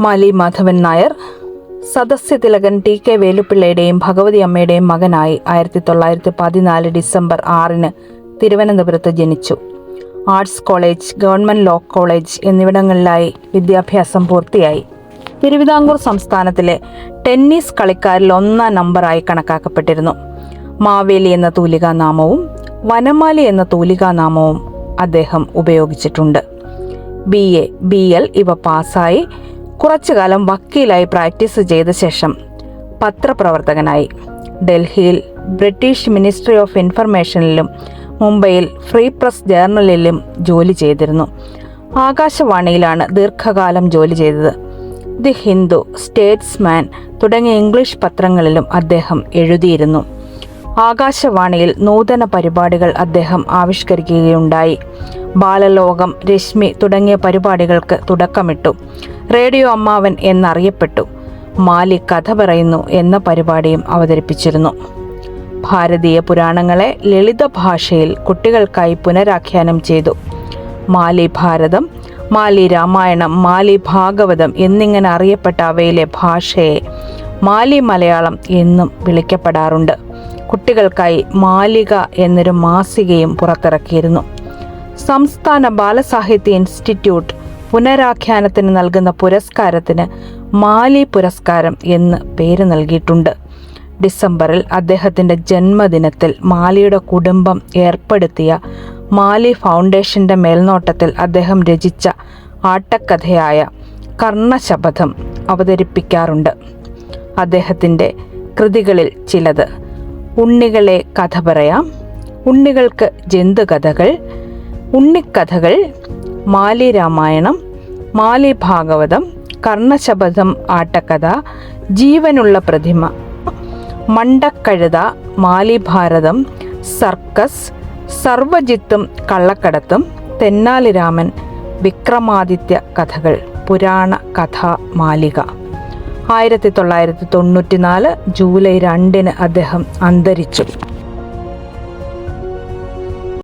മാലി Madhavan Nair Sadasyathilakan T K വേലുപ്പിള്ളയുടെയും ഭഗവതി അമ്മയുടെയും മകനായി ആയിരത്തി തൊള്ളായിരത്തി പതിനാല് ഡിസംബർ ആറിന് തിരുവനന്തപുരത്ത് ജനിച്ചു. Arts college government law college എന്നിവിടങ്ങളിലായി വിദ്യാഭ്യാസം പൂർത്തിയായി. തിരുവിതാംകൂർ സംസ്ഥാനത്തിലെ ടെന്നീസ് കളിക്കാരിൽ ഒന്നാം നമ്പറായി കണക്കാക്കപ്പെട്ടിരുന്നു. മാവേലി എന്ന തൂലികാനാമവും വനമാലി എന്ന തൂലികാനാമവും അദ്ദേഹം ഉപയോഗിച്ചിട്ടുണ്ട്. ബി എ ബി എൽ ഇവ പാസ്സായി കുറച്ചുകാലം വക്കീലായി പ്രാക്ടീസ് ചെയ്ത ശേഷം പത്രപ്രവർത്തകനായി. ഡൽഹിയിൽ ബ്രിട്ടീഷ് മിനിസ്ട്രി ഓഫ് ഇൻഫർമേഷനിലും മുംബൈയിൽ ഫ്രീ പ്രസ് ജേർണലിലും ജോലി ചെയ്തിരുന്നു. ആകാശവാണിയിലാണ് ദീർഘകാലം ജോലി ചെയ്തത്. ദി ഹിന്ദു സ്റ്റേറ്റ്സ്മാൻ തുടങ്ങിയ ഇംഗ്ലീഷ് പത്രങ്ങളിലും അദ്ദേഹം എഴുതിയിരുന്നു. ആകാശവാണിയിൽ നൂതന പരിപാടികൾ അദ്ദേഹം ആവിഷ്കരിക്കുകയുണ്ടായി. ബാലലോകം രശ്മി തുടങ്ങിയ പരിപാടികൾക്ക് തുടക്കമിട്ടു. റേഡിയോ അമ്മാവൻ എന്നറിയപ്പെട്ടു. മാലി കഥ പറയുന്നു എന്ന പരിപാടിയും അവതരിപ്പിച്ചിരുന്നു. ഭാരതീയ പുരാണങ്ങളെ ലളിത ഭാഷയിൽ കുട്ടികൾക്കായി പുനരാഖ്യാനം ചെയ്തു. മാലി ഭാരതം മാലി രാമായണം മാലി ഭാഗവതം എന്നിങ്ങനെ അറിയപ്പെട്ട അവയിലെ ഭാഷയെ മാലി മലയാളം എന്നും വിളിക്കപ്പെടാറുണ്ട്. കുട്ടികൾക്കായി മാലിക എന്നൊരു മാസികയും പുറത്തിറക്കിയിരുന്നു. സംസ്ഥാന ബാലസാഹിത്യ ഇൻസ്റ്റിറ്റ്യൂട്ട് പുനരാഖ്യാനത്തിന് നൽകുന്ന പുരസ്കാരത്തിന് മാലി പുരസ്കാരം എന്ന് പേര് നൽകിയിട്ടുണ്ട്. ഡിസംബറിൽ അദ്ദേഹത്തിന്റെ ജന്മദിനത്തിൽ മാലിയുടെ കുടുംബം ഏർപ്പെടുത്തിയ മാലി ഫൗണ്ടേഷന്റെ മേൽനോട്ടത്തിൽ അദ്ദേഹം രചിച്ച ആട്ടക്കഥയായ കർണശപഥം അവതരിപ്പിക്കാറുണ്ട്. അദ്ദേഹത്തിന്റെ കൃതികളിൽ ചിലത് ഉണ്ണികളെ കഥ പറയാം ഉണ്ണികൾക്ക് ജന്തുകഥകൾ ഉണ്ണിക്കഥകൾ മാലി രാമായണം മാലി ഭാഗവതം കർണശപഥം ആട്ടക്കഥ ജീവനുള്ള പ്രതിമ മണ്ടക്കഴുത മാലി ഭാരതം സർക്കസ് സർവജിത്തും കള്ളക്കടത്തും തെന്നാലിരാമൻ വിക്രമാദിത്യ കഥകൾ പുരാണ കഥാ മാലിക. ആയിരത്തി തൊള്ളായിരത്തി തൊണ്ണൂറ്റിനാല് ജൂലൈ രണ്ടിന് അദ്ദേഹം അന്തരിച്ചു.